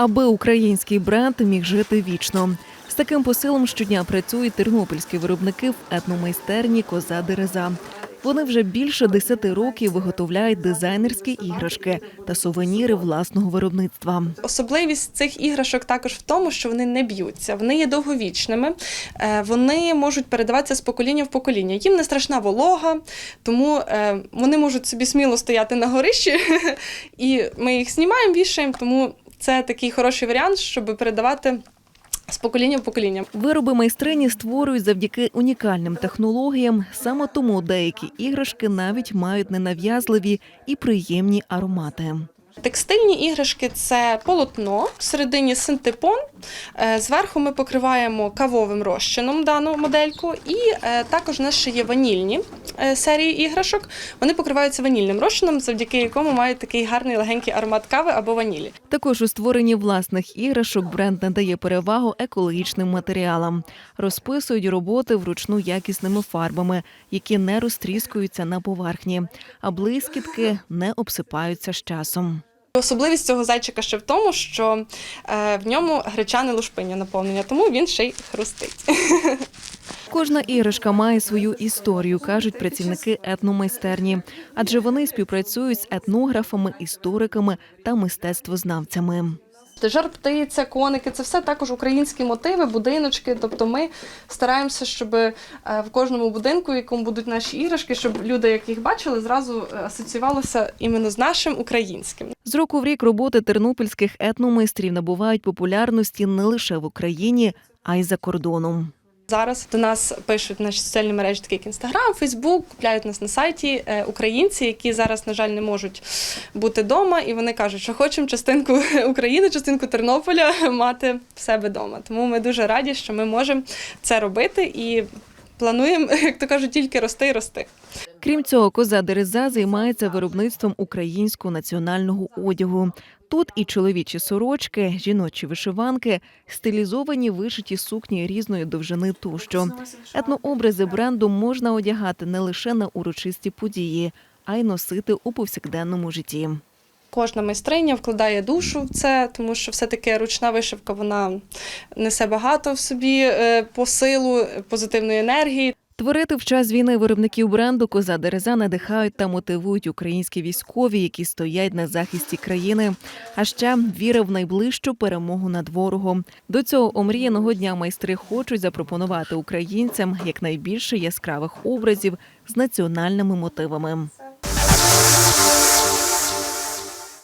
аби український бренд міг жити вічно. З таким посилом щодня працюють тернопільські виробники в етномайстерні Коза Дереза. Вони вже більше десяти років виготовляють дизайнерські іграшки та сувеніри власного виробництва. Особливість цих іграшок також в тому, що вони не б'ються, вони є довговічними, е, вони можуть передаватися з покоління в покоління. Їм не страшна волога, тому е, вони можуть собі сміло стояти на горищі, і ми їх знімаємо, вішаємо, тому це такий хороший варіант, щоб передавати з покоління в покоління. Вироби майстрині створюють завдяки унікальним технологіям. Саме тому деякі іграшки навіть мають ненав'язливі і приємні аромати. Текстильні іграшки це полотно, всередині синтепон. е, Зверху ми покриваємо кавовим розчином дану модельку, і е, також у нас ще є ванільні серії іграшок. Вони покриваються ванільним розчином, завдяки якому мають такий гарний легенький аромат кави або ванілі. Також у створенні власних іграшок бренд надає перевагу екологічним матеріалам. Розписують роботи вручну якісними фарбами, які не розтріскуються на поверхні, а блискітки не обсипаються з часом. Особливість цього зайчика ще в тому, що е, в ньому гречане лушпиння наповнення, тому він ще й хрустить. Кожна іграшка має свою історію, кажуть працівники етномайстерні, адже вони співпрацюють з етнографами, істориками та мистецтвознавцями. Жар птиця, коники це все також українські мотиви, будиночки. Тобто ми стараємося, щоб е, в кожному будинку, в якому будуть наші іграшки, щоб люди, як їх бачили, зразу е, асоціювалося іменно з нашим українським. З року в рік роботи тернопільських етномайстрів набувають популярності не лише в Україні, а й за кордоном. Зараз до нас пишуть наші соціальні мережі, такі як Інстаграм, Фейсбук, купляють нас на сайті е, українці, які зараз, на жаль, не можуть бути вдома, і вони кажуть, що хочемо частинку України, частинку Тернополя мати в себе вдома. Тому ми дуже раді, що ми можемо це робити і плануємо, як то кажуть, тільки рости і рости. Крім цього, коза Дереза займається виробництвом українського національного одягу. Тут і чоловічі сорочки, жіночі вишиванки, стилізовані вишиті сукні різної довжини тощо. Етнообрази бренду можна одягати не лише на урочисті події, а й носити у повсякденному житті. Кожна майстриня вкладає душу в це, тому що все-таки ручна вишивка вона несе багато в собі е, посилу, позитивної енергії. Творити в час війни виробників бренду Коза Дереза надихають та мотивують українські військові, які стоять на захисті країни. А ще віра в найближчу перемогу над ворогом. До цього омріяного дня майстри хочуть запропонувати українцям якнайбільше яскравих образів з національними мотивами.